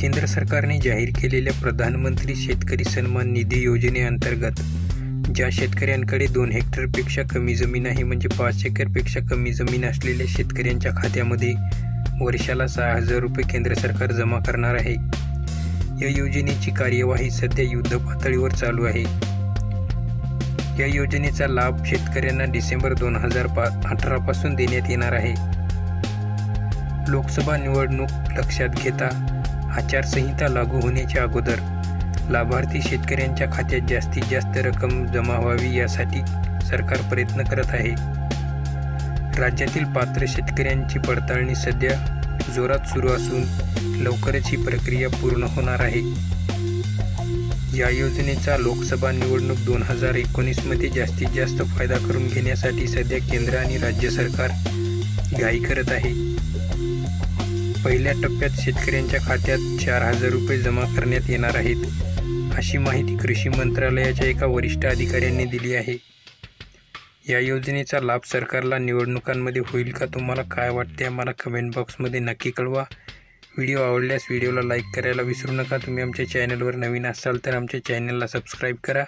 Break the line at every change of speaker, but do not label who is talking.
केंद्र सरकारने जाहीर केलेल्या प्रधानमंत्री शेतकरी सन्मान निधी योजनेअंतर्गत ज्या शेतकऱ्यांकडे दोन हेक्टरपेक्षा कमी जमीन आहे म्हणजे पाच एकरपेक्षा कमी जमीन असलेल्या शेतकऱ्यांच्या खात्यामध्ये वर्षाला सहा हजार रुपये केंद्र सरकार जमा करणार आहे. या योजनेची कार्यवाही सध्या युद्ध पातळीवर चालू आहे. या योजनेचा लाभ शेतकऱ्यांना डिसेंबर दोन हजार पा अठरापासून देण्यात येणार आहे. लोकसभा निवडणूक लक्षात घेता आचारसंहिता लागू होण्याच्या अगोदर लाभार्थी शेतकऱ्यांच्या खात्यात जास्तीत जास्त रक्कम जमा व्हावी यासाठी सरकार प्रयत्न करत आहे. राज्यातील पात्र शेतकऱ्यांची पडताळणी सध्या जोरात सुरू असून लवकरच ही प्रक्रिया पूर्ण होणार आहे. या योजनेचा लोकसभा निवडणूक दोन हजार एकोणीसमध्ये जास्तीत जास्त फायदा करून घेण्यासाठी सध्या केंद्र आणि राज्य सरकार घाई करत आहे. पहिल्या टप्प्यात शेतकऱ्यांच्या खात्यात चार हजार रुपये जमा करण्यात येणार आहेत अशी माहिती कृषी मंत्रालयाच्या एका वरिष्ठ अधिकाऱ्यांनी दिली आहे. या योजनेचा लाभ सरकारला निवडणुकांमध्ये होईल का तुम्हाला काय वाटते आम्हाला कमेंट बॉक्समध्ये नक्की कळवा. व्हिडिओ आवडल्यास व्हिडिओला लाईक करायला विसरू नका. तुम्ही आमच्या चॅनलवर नवीन असाल तर आमच्या चॅनलला सबस्क्राईब करा.